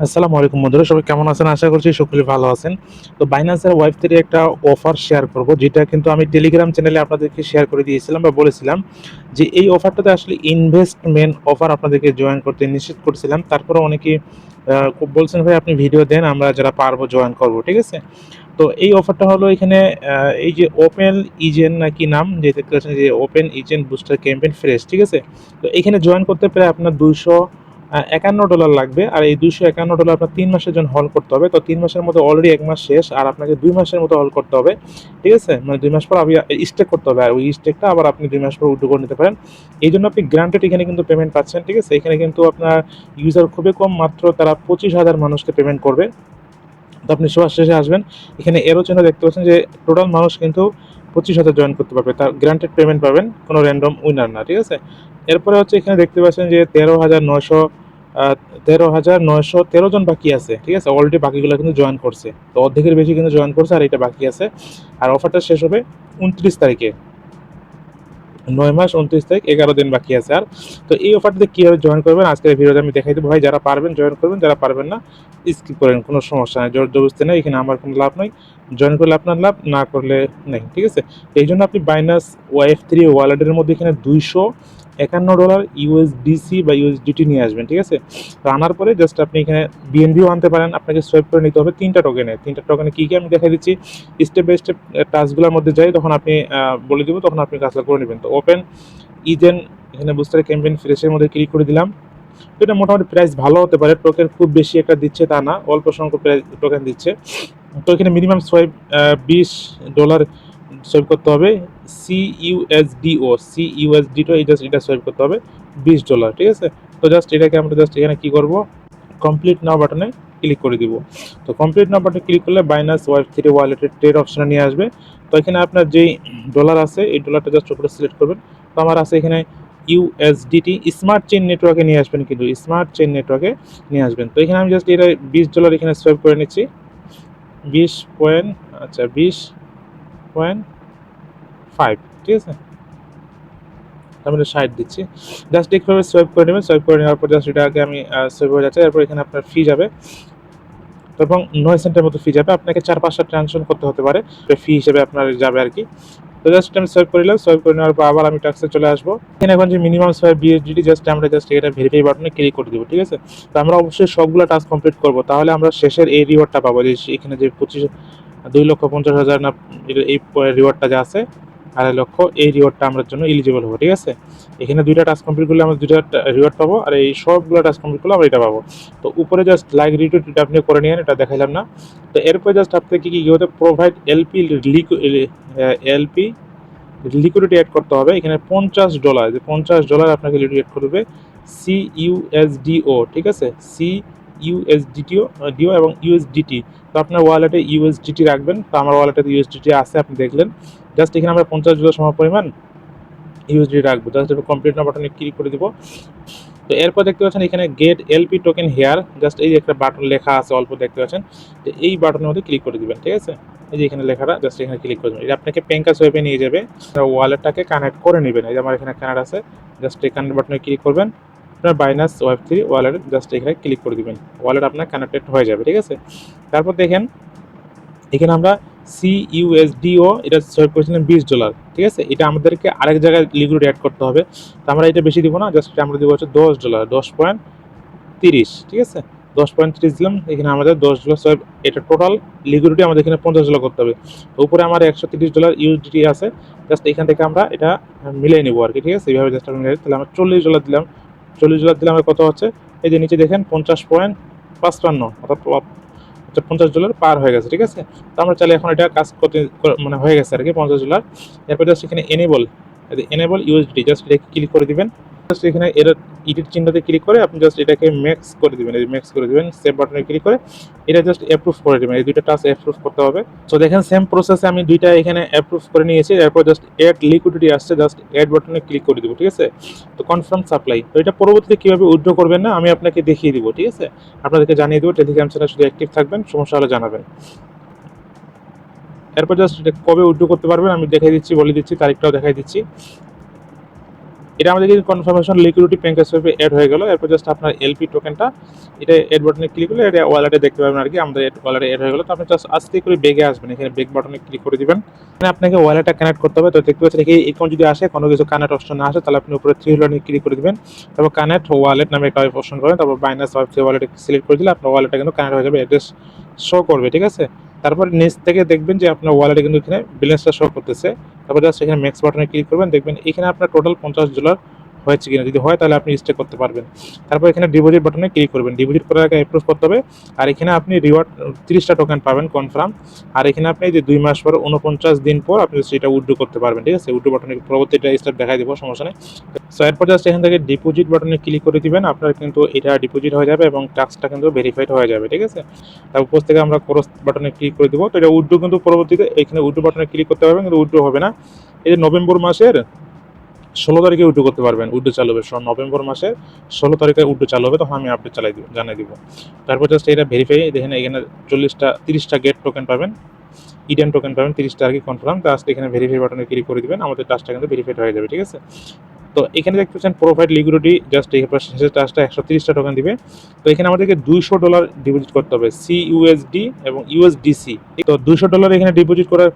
আসসালামু আলাইকুম বন্ধুরা, সবাই কেমন আছেন? আশা করছি সকলে ভালো আছেন। তো বাইন্যান্সের ওয়েব থেকে একটা অফার শেয়ার করব, যেটা কিন্তু আমি টেলিগ্রাম চ্যানেলে আপনাদেরকে শেয়ার করে দিয়েছিলাম বা বলেছিলাম যে এই অফারটাতে আসলে ইনভেস্টমেন্ট অফার আপনাদেরকে জয়েন করতে নিশ্চিত করছিলাম। তারপরে অনেকে বলছেন, ভাই, আপনি ভিডিও দেন, আমরা যারা পারব জয়েন করব। ঠিক আছে? তো এই অফারটা হলো এখানে এই যে ওপেন ইজেন নাকি নাম, যে দেখতে যে open Eden booster campaign fresh ঠিক আছে? তো এখানে জয়েন করতে প্রায় আপনার দুইশো একান্ন ডলার লাগবে, আর এই দুইশো একান্ন ডলার আপনার তিন মাসের জন্য হল করতে হবে। তো তিন মাসের মধ্যে অলরেডি এক মাস শেষ, আর আপনাকে দুই মাসের মতো হল করতে হবে। ঠিক আছে? মানে দুই মাস পর আপনি স্টেক করতে হবে, আর ওই স্টেকটা আবার আপনি দুই মাস পর উদ্যোগ করে নিতে পারেন। এই জন্য আপনি গ্রান্টেড এখানে কিন্তু পেমেন্ট পাচ্ছেন, ঠিক আছে? এখানে কিন্তু আপনার ইউজার খুবই কম, মাত্র তারা পঁচিশ হাজার মানুষকে পেমেন্ট করবে। তো আপনি সবার শেষে আসবেন। এখানে এরও চিহ্ন দেখতে পাচ্ছেন যে টোটাল মানুষ কিন্তু পঁচিশ হাজার জয়েন করতে পারবে, তার গ্রান্টেড পেমেন্ট পাবেন, কোনো র্যান্ডম উইনার না, ঠিক আছে? এরপরে হচ্ছে এখানে দেখতে পাচ্ছেন যে তেরো হাজার নয়শো তেরো হাজার নয়শো তেরো জন বাকি আছে, ঠিক আছে? অলরেডি বাকিগুলো কিন্তু জয়েন করছে। তো অর্ধেকের বেশি কিন্তু জয়েন করছে আর এটা বাকি আছে। আর অফারটা শেষ হবে উনত্রিশ তারিখে। নয় মাস উনত্রিশ তারিখ, এগারো দিন বাকি আছে আর। তো এই অফারটাতে কীভাবে জয়েন করবেন? আজকের ভিডিওতে আমি দেখাই দেবো। ভাই, যারা পারবেন জয়েন করবেন, যারা পারবেন না স্কিপ করেন, কোনো সমস্যা নেই। জোর জবরদস্তি নেই, এখানে আমার কোনো লাভ নেই। জয়েন করলে আপনার লাভ, না করলে নেই, ঠিক আছে? এই জন্য আপনি বাইনাস ওয়াইফ থ্রি ওয়ালেটের মধ্যে এখানে দুইশো একান্ন ডলার ইউএসডিসি বা ইউএসডিটি নিয়ে আসবেন, ঠিক আছে? তো আনার পরে জাস্ট আপনি এখানে বিএনবিও আনতে পারেন, আপনাকে সোয়াইপ করে নিতে হবে তিনটা টোকেনে তিনটা টোকেনে কী কী আমি দেখাই দিচ্ছি? স্টেপ বাই স্টেপ টাস্কগুলোর মধ্যে যাই, তখন আপনি বলে দিব, তখন আপনি কাজটা করে নেবেন। তো ওপেন ইজেন এখানে বুস্টার ক্যাম্পেইন ফ্রেশের মধ্যে ক্লিক করে দিলাম। তো এটা মোটামুটি প্রাইস ভালো হতে পারে টোকেন খুব বেশি একটা দিচ্ছে তা না, অল্প সংখ্যক প্রাইস টোকেন দিচ্ছে। তো এখানে মিনিমাম সোয়াইপ বিশ ডলার সোয়াইপ করতে হবে। সি ইউএসডিও সি ইউএসডিটো এই জাস্ট এটা সোয়াইপ করতে হবে, বিশ ডলার ঠিক আছে? তো জাস্ট এটাকে আমরা জাস্ট এখানে কি করব? কমপ্লিট নাও বাটনে ক্লিক করে দিব। তো কমপ্লিট নাও বাটনে ক্লিক করলে বাইনাস ওয়াইফ থ্রি ওয়ালেটের ট্রেড অপশনে নিয়ে আসবে। তো এখানে আপনার যেই ডলার আছে, এই ডলারটা জাস্ট উপরে সিলেক্ট করবেন। তো আমার আছে এখানে ইউএসডিটি স্মার্ট চেইন নেটওয়ার্কে নিয়ে আসবেন কিন্তু স্মার্ট চেইন নেটওয়ার্কে নিয়ে আসবেন। তো এখানে আমি জাস্ট এটা বিশ ডলার এখানে সোয়াইপ করে নিচ্ছি। বিশ পয়েন্ট আচ্ছা বিশ পয়েন্ট ফাইভ ঠিক আছে? আমি ষাট দিচ্ছি। জাস্ট এইভাবে সোয়াইপ করে নেবেন সোয়াইপ করে নেওয়ার পর জাস্ট এটাকে আমি সোয়াইপ হয়ে যাচ্ছে, এরপর এখানে আপনার ফি যাবে। এবং নয় সেন্টের মতো ফি যাবে। আপনাকে চার পাঁচটা ট্রানজাকশন করতে হতে পারে ফি হিসেবে আপনার যাবে আর কি। তো জাস্ট আমি সোয়াইপ করে নিলাম সোয়াইপ করে নেওয়ার পর আবার আমি ট্যাক্সে চলে আসব। এখানে এখন যে মিনিমাম সোয়াইপ বিএসডিটি জাস্ট আমরা জাস্ট এটা ভেরিফাই বাটনে ক্লিক করে দিব, ঠিক আছে? তো আমরা অবশ্যই সবগুলো টাস্ক কমপ্লিট করব, তাহলে আমরা শেষের এই রিওয়ার্ডটা পাবো। যে এখানে যে পঁচিশ, দুই লক্ষ পঞ্চাশ হাজার না, এই রিওয়ার্ডটা যে আছে আড়াই লক্ষ, এই রিওয়ার্ডটা আমার জন্য এলিজিবল হব, ঠিক আছে? এখানে দুইটা টাস্ক কমপ্লিট করলে আমরা দুইটা রিওয়ার্ড পাবো, আর এই সবগুলো টাস্ক কমপ্লিট করলে আমরা এটা পাবো। তো উপরে জাস্ট লাইক রিটুইট আপনি করে নিন এটা দেখাইলাম না। তো এরপর জাস্ট আপনাকে কী কী হতে provide LP LP liquidity add করতে হবে। এখানে পঞ্চাশ ডলার যে পঞ্চাশ ডলার আপনাকে লিকুইড অ্যাড করবে। সি ইউএসডিও ঠিক আছে? সি ইউএসডিটিও ডিও এবং ইউএসডিটি তো আপনার ওয়ালেটে ইউএসডিটি রাখবেন, তো আমার ওয়ালেটে ইউএসডিটি আছে, আপনি দেখলেন। জাস্ট এখানে আমরা পঞ্চাশ ডলার সম পরিমাণ ইউএসডি রাখব। জাস্ট এবার কমপ্লিট না বাটনে ক্লিক করে দিব। তো এরপর দেখতে পাচ্ছেন এখানে get LP token here just এই একটা বাটন লেখা আছে, অল্প দেখতে পাচ্ছেন। তো এই বাটনের মধ্যে ক্লিক করে দিবেন, ঠিক আছে? এই যে এখানে লেখাটা জাস্ট এখানে ক্লিক করে দেবেন। এটা আপনাকে পেঙ্কাস ওয়েবে নিয়ে যাবে। ওয়ালেটটাকে কানেক্ট করে নেবেন। এই যে আমার এখানে কানেক্ট আছে জাস্ট এই কানেক্ট বাটনে ক্লিক করবেন। আপনার Binance web three wallet just এখানে ক্লিক করে দিবেন। ওয়ালেট আপনার কানেক্টেড হয়ে যাবে, ঠিক আছে? তারপর দেখেন, এখানে আমরা সি ইউএসডিও এটা সোয়াইপ করেছিলেন বিশ ডলার ঠিক আছে? এটা আমাদেরকে আরেক জায়গায় লিকুইড অ্যাড করতে হবে। তো আমরা এটা বেশি দিব না জাস্ট আমরা দিব হচ্ছে দশ ডলার দশ পয়েন্ট তিরিশ, ঠিক আছে? দশ পয়েন্ট তিরিশ দিলাম, এখানে আমাদের দশ ডলার সোয়াইপ এটা টোটাল লিকুইডিটি আমাদের এখানে পঞ্চাশ ডলার করতে হবে। তো উপরে আমার একশো তিরিশ ডলার ইউএসডিটি আছে জাস্ট এখান থেকে আমরা এটা মিলিয়ে নেব আর কি, ঠিক আছে? এইভাবে জাস্ট মিলিয়ে তাহলে আমরা চল্লিশ ডলার দিলাম। চল্লিশ ডলার দিলে আমরা কত হচ্ছে? এই যে নিচে দেখেন, পঞ্চাশ পয়েন্ট পাঁচপান্ন, অর্থাৎ অর্থাৎ পঞ্চাশ ডলার পার হয়ে গেছে, ঠিক আছে? তো আমরা চাইলে এখন এটা কাজ করতে মানে হয়ে গেছে আর কি, পঞ্চাশ ডলার। এরপর জাস্ট এখানে এনেবল এনেবল ইউএসডি জাস্ট এটা ক্লিক করে দিবেন। জাস্ট এখানে এর ইডিট চিহ্নতে ক্লিক করে আপনি জাস্ট এটাকে ম্যাক্স করে দিবেন, এই ম্যাক্স করে দিবেন সেভ বাটনে ক্লিক করে এটা জাস্ট অ্যাপ্রুভ করে দিবেন, এই দুইটা টাস্ক অ্যাপ্রুভ করতে হবে। তো দেখেন সেম প্রসেসে আমি দুইটা এখানে অ্যাপ্রুভ করে নিয়েছি, এরপর জাস্ট অ্যাড লিকুইডিটি আসছে জাস্ট অ্যাড বাটনে ক্লিক করে দিব, ঠিক আছে? তো কনফার্ম সাপ্লাই তো এটা পরবর্তীতে কীভাবে উইথড্র করবেন না, আমি আপনাকে দেখিয়ে দিব, ঠিক আছে? আপনাদেরকে জানিয়ে দেবো টেলিগ্রাম চ্যানেল শুধু অ্যাক্টিভ থাকবেন, সমস্যা হলে জানাবেন। এরপর জাস্ট কবে উইথড্র করতে পারবেন, আমি দেখাই দিচ্ছি, বলে দিচ্ছি, তারিখটাও দেখাই দিচ্ছি। এটা আমাদের কিন্তু কনফার্মেশন লিকুইডিটি ব্যাংকের সোয়াইপে অ্যাড হয়ে গেল। এরপর জাস্ট আপনার এলপি টোকেনটা এটা এড বাটনে ক্লিক করলে এটা ওয়ালেটে দেখতে পাবেন আর কি, আমাদের ওয়ালেটে এড হয়ে গেল। তো আপনি জাস্ট আস্তে করে বেগে আসবেন, এখানে বেগ বাটনে ক্লিক করে দিবেন। মানে আপনাকে ওয়ালেটটা কানেক্ট করতে হবে। তো দেখতে পাচ্ছেন এখানে যদি আসে, কোনো কিছু কানেক্ট অপশন না আসে, তাহলে আপনি উপরে থ্রি হলো ক্লিক করে দিবেন। তারপর কানেক্ট ওয়ালেট নামে একটা অপশন করবেন তারপর বাইনাস ওয়াইপ ওয়ালেট সিলেক্ট করে দিলে আপনার ওয়ালেটটা কিন্তু কানেক্ট হয়ে যাবে অ্যাড্রেস শো করবে, ঠিক আছে? তারপর নিচ থেকে দেখবেন যে আপনার ওয়ালেটে কিন্তু এখানে ব্যালেন্সটা শো করতেছে। তারপর জাস্ট এখানে ম্যাক্স বাটনে ক্লিক করবেন দেখবেন এখানে আপনার টোটাল পঞ্চাশ ডলার হয়েছে কিনা, যদি হয় তাহলে আপনি স্টে করতে পারবেন। তারপর এখানে ডিপোজিট বাটনে ক্লিক করবেন। ডিপোজিট করার আগে অ্যাপ্রুভ করতে হবে। আর এখানে আপনি রিওয়ার্ড তিরিশটা টোকেন পাবেন কনফার্ম আর এখানে আপনি যে দুই মাস পর উনপঞ্চাশ দিন পর আপনি সেটা উইড্রো করতে পারবেন, ঠিক আছে? উইড্রো বাটনে পরবর্তীটা স্টেপ দেখাই দেবো, সমস্যা নেই। সো এরপর জাস্ট এখান থেকে ডিপোজিট বাটনে ক্লিক করে দিবেন। আপনার কিন্তু এটা ডিপোজিট হয়ে যাবে এবং টাস্কটা কিন্তু ভেরিফাইড হয়ে যাবে, ঠিক আছে? তারপর উপর থেকে আমরা ক্রস বাটনে ক্লিক করে দেবো। তো এটা উইড্রো কিন্তু পরবর্তীতে এখানে উইড্রো বাটনে ক্লিক করতে পারবেন, কিন্তু উইড্রো হবে না। এই যে নভেম্বর মাসের ষোলো তারিখে উইড্রো করতে পারবেন, উইড্রো চালু হবে নভেম্বর মাসে। ষোলো তারিখে উইড্রো চালু হবে, তখন আমি আপডেট চালাই দিব, জানাই দিব। তারপর জাস্ট এটা ভেরিফাই দেখেন এখানে চল্লিশটা, তিরিশটা গেট টোকেন পাবেন। ইডেন টোকেন পাবেন, তিরিশটা আর কি কনফার্ম জাস্ট এখানে ভেরিফাই বাটনে ক্লিক করে দিবেন, আমাদের টাস্কটা কিন্তু ভেরিফাইড হয়ে যাবে, ঠিক আছে? তো এখানে দেখতে পাচ্ছেন প্রোফাইল লিকুইডিটি জাস্ট এই শেষের টাস্কটা একশো তিরিশটা টোকেন দিবে। তো এখানে আমাদেরকে দুইশো ডলার ডিপোজিট করতে হবে সি ইউএসডি এবং ইউএসডিসি তো দুইশো ডলার এখানে ডিপোজিট করার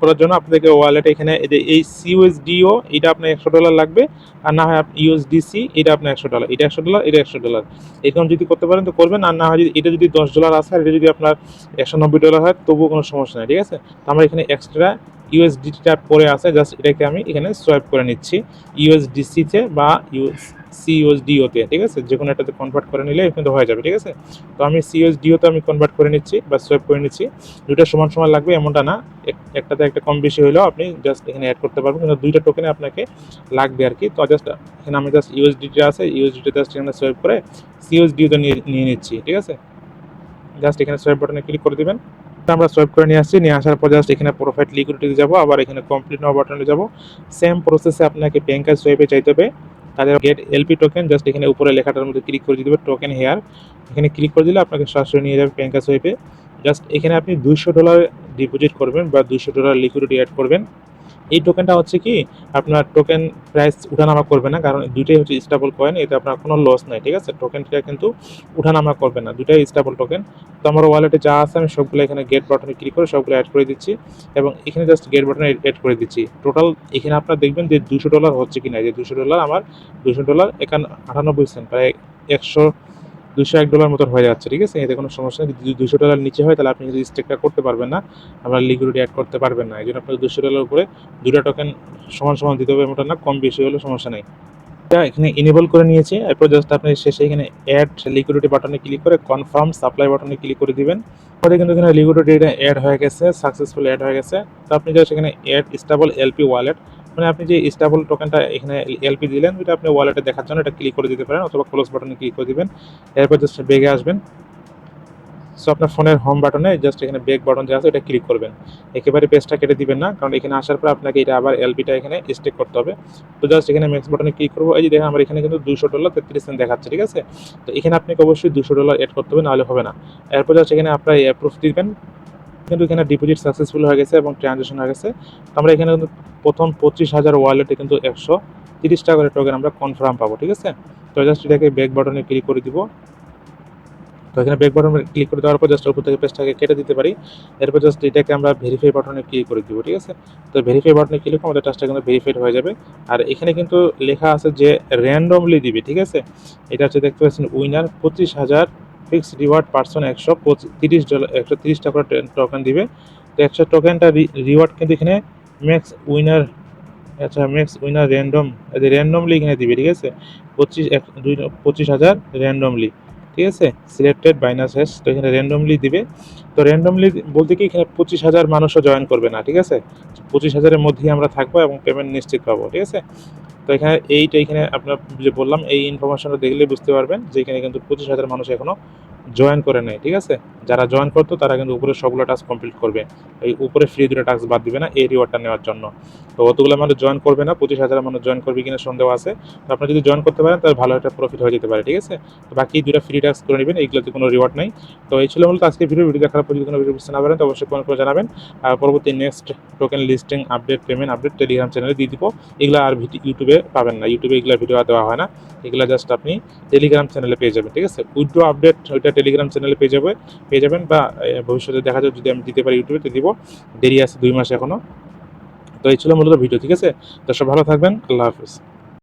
করার জন্য আপনাদেরকে ওয়ালেটে এখানে এই সিইউএসডিও এটা আপনার একশো ডলার লাগবে। আর না হয় ইউএসডিসি এটা আপনার একশো ডলার এটা একশো ডলার এটা একশো ডলার এরকম যদি করতে পারেন তো করবেন, আর না হয় যদি এটা যদি দশ ডলার আসে আর এটা যদি আপনার একশো নব্বই ডলার হয়, তবুও কোনো সমস্যা নেই, ঠিক আছে? তো আমরা এখানে এক্সট্রা ইউএসডিটা পরে আছে জাস্ট এটাকে আমি এখানে সোয়াইপ করে নিচ্ছি। ইউএসডিসিতে বা ইউএস সিইউএসডিওতে ঠিক আছে? যে কোনো একটাতে কনভার্ট করে নিলে কিন্তু হয়ে যাবে, ঠিক আছে? তো আমি সিইউএসডিওতে আমি কনভার্ট করে নিচ্ছি বা সোয়াইপ করে নিচ্ছি। দুইটা সমান সমান লাগবে, এমনটা না। এক- একটাতে একটা কম বেশি হলেও আপনি জাস্ট এখানে অ্যাড করতে পারবেন, কিন্তু দুইটা টোকেনে আপনাকে লাগবে আর কি। তো জাস্ট এখানে আমি জাস্ট ইউএসডিটা আছে ইউএসডিটা জাস্ট এখানে সোয়াইপ করে সিইউএসডিওতে নিয়ে নিয়ে নিচ্ছি, ঠিক আছে? জাস্ট এখানে সোয়াইপ বাটনে ক্লিক করে দিবেন। আমরা সোয়াইপ করে নিয়ে আসছি। নিয়ে আসার পর জাস্ট এখানে প্রোফাইল লিকুইডিটি যাব, আবার এখানে কমপ্লিট নাও বাটনে যাব। সেম প্রসেসে আপনাকে ব্যাংকার সোয়াইপে চাইতে হবে। তাদের গেট এলপি টোকেন জাস্ট এখানে উপরে লেখাটার মধ্যে ক্লিক করে দিতে হবে টোকেন হেয়ার এখানে ক্লিক করে দিলে আপনাকে সরাসরি নিয়ে যাবে ব্যাংকার সোয়াইপে জাস্ট এখানে আপনি দুইশো ডলার ডিপোজিট করবেন বা দুইশো ডলার লিকুইডিটি অ্যাড করবেন। এই টোকেনটা হচ্ছে কি, আপনার টোকেন প্রাইস উঠানামা করবে না, কারণ দুইটাই হচ্ছে স্টেবল কয়েন এতে আপনার কোনো লস নাই, ঠিক আছে? টোকেনটা কিন্তু উঠানামা করবে না দুটাই স্টেবল টোকেন তো আমার ওয়ালেটে যা আছে, আমি সবগুলো এখানে গেট বাটনে ক্লিক করে সবগুলো অ্যাড করে দিচ্ছি, এবং এখানে জাস্ট গেট বাটনে অ্যাড করে দিচ্ছি। টোটাল এখানে আপনার দেখবেন যে দুশো ডলার হচ্ছে কি না যে দুশো ডলার আমার দুশো ডলার এখানে আটানব্বই সেন্ট প্রায় একশো দুশো এক ডলার মতো হয়ে যাচ্ছে, ঠিক আছে? এতে কোনো সমস্যা নেই। যদি দুশো ডলার নিচে হয়, তাহলে আপনি যদি স্টেকটা করতে পারবেন না। আপনার লিকুইডিটি অ্যাড করতে পারবেন না। এই জন্য আপনার দুশো ডলার উপরে দুটা টোকেন সমান সমান দিতে হবে এমনটা না, কম বেশি হলে সমস্যা নেই। এটা এখানে ইনেবল করে নিয়েছি। এরপর জাস্ট আপনি শেষে এখানে অ্যাড লিকুইডিটি বাটনে ক্লিক করে কনফার্ম সাপ্লাই বাটনে ক্লিক করে দিবেন। পরে কিন্তু এখানে লিকুইডিটি অ্যাড হয়ে গেছে সাকসেসফুল অ্যাড হয়ে গেছে। তো আপনি জাস্ট এখানে অ্যাড স্টেবল এলপি ওয়ালেট মানে আপনি যে স্টেবল টোকেনটা এখানে এলপি দিলেন, ওইটা আপনি ওয়ালেটে দেখার জন্য এটা ক্লিক করে দিতে পারেন অথবা ক্লোজ বাটনে ক্লিক করে দিবেন। এরপর জাস্ট বেগে আসবেন। সো আপনার ফোনের হোম বাটনে জাস্ট এখানে বেক বাটন যে আছে এটা ক্লিক করবেন। একেবারে পেজটা কেটে দিবেন না, কারণ এখানে আসার পর আপনাকে এটা আবার এলপিটা এখানে স্টেক করতে হবে। তো জাস্ট এখানে ম্যাক্স বাটনে ক্লিক করব। এই যে দেখেন, আমার এখানে কিন্তু দুশো ডলার তেত্রিশ সেন্ট দেখাচ্ছে, ঠিক আছে? তো এখানে আপনাকে অবশ্যই দুশো ডলার অ্যাড করতে হবে, নাহলে হবে না। এরপর জাস্ট এখানে আপনার অ্যাপ্রুভ দিবেন। কিন্তু এখানে ডিপোজিট সাকসেসফুল হয়ে গেছে এবং ট্রানজাকশন হয়ে গেছে। আমরা এখানে কিন্তু প্রথম পঁচিশ হাজার ওয়ালেটে কিন্তু একশো তিরিশ টাকা করে টোকেন আমরা কনফার্ম পাবো, ঠিক আছে? তো জাস্ট এটাকে ব্যাক বাটনে ক্লিক করে দিব। তো এখানে ব্যাক বাটনে ক্লিক করে দেওয়ার পর জাস্ট উপর থেকে পেজটাকে কেটে দিতে পারি। এরপর জাস্ট এটাকে আমরা ভেরিফাই বাটনে ক্লিক করে দিব, ঠিক আছে? তো ভেরিফাই বাটনে ক্লিক করে আমাদের টাচটা কিন্তু ভেরিফাইড হয়ে যাবে। আর এখানে কিন্তু লেখা আছে যে র্যান্ডমলি দিবে, ঠিক আছে? এটা হচ্ছে দেখতে পাচ্ছেন উইনার পঁচিশ হাজার ফিক্সড রিওয়ার্ড পার্সন একশো তিরিশ ডলার একশো তিরিশ টাকা টোকেন দিবে। তো একশো টোকেনটা রিওয়ার্ড কিন্তু এখানে ম্যাক্স উইনার আচ্ছা ম্যাক্স উইনার র্যান্ডম র্যান্ডমলি এখানে দিবে, ঠিক আছে? পঁচিশ, এক, দুই, পঁচিশ হাজার র্যান্ডমলি ঠিক আছে? সিলেক্টেড বাইনাস হ্যাশ তো এখানে র্যান্ডমলি দিবে। তো র্যান্ডমলি বলতে কি এখানে পঁচিশ হাজার মানুষও জয়েন করবে না, ঠিক আছে? পঁচিশ হাজারের মধ্যেই আমরা থাকব এবং পেমেন্ট নিশ্চিত পাবো, ঠিক আছে? তো এখানে এইটা এখানে আপনার যে বললাম, এই ইনফরমেশনটা দেখলে বুঝতে পারবেন যে এখানে কিন্তু পঁচিশ হাজার মানুষ এখনও জয়েন করে নেয়, ঠিক আছে? যারা জয়েন করতো, তারা কিন্তু উপরে সবগুলো টাস্ক কমপ্লিট করবে। এই উপরে ফ্রি দুটো টাস্ক বাদ দিবে না, এই রিওয়ার্ডটা নেওয়ার জন্য। তো অতগুলো মানুষ জয়েন করবে না, পঁচিশ হাজার মানুষ জয়েন করবে কিনা সন্দেহ আছে। তো আপনি যদি জয়েন করতে পারেন, তাহলে ভালো একটা প্রফিট হয়ে যেতে পারে, ঠিক আছে? তো বাকি দুটো ফ্রি টাস্ক করে নেবেন, এইগুলোতে কোনো রিওয়ার্ড নাই। তো এই ছিল মূলত আজকে ভিডিও ভিডিও দেখার পর যদি কোনো ভিডিও বুঝতে না পারেন, তো অবশ্যই কমেন্ট করে জানাবেন। আর পরবর্তী next token listing update payment update Telegram চ্যানেলে দিয়ে দিব। এগুলো আর ইউটিউবে পাবেন না। ইউটিউবে এগুলো ভিডিও দেওয়া হয় না। এগুলো জাস্ট আপনি টেলিগ্রাম চ্যানেলে পেয়ে যাবেন, ঠিক আছে? উইড্রো আপডেট, ওইটা টেলিগ্রাম চ্যানেলে পেয়ে যাবে, পেয়ে যাবেন বা ভবিষ্যতে দেখা যাবে যদি আমি দিতে পারি ইউটিউবে, তো দিব। দেরি আছে দুই মাস এখনও তো এই ছিল মূলত ভিডিও, ঠিক আছে? তো সব ভালো থাকবেন, আল্লাহ হাফিজ।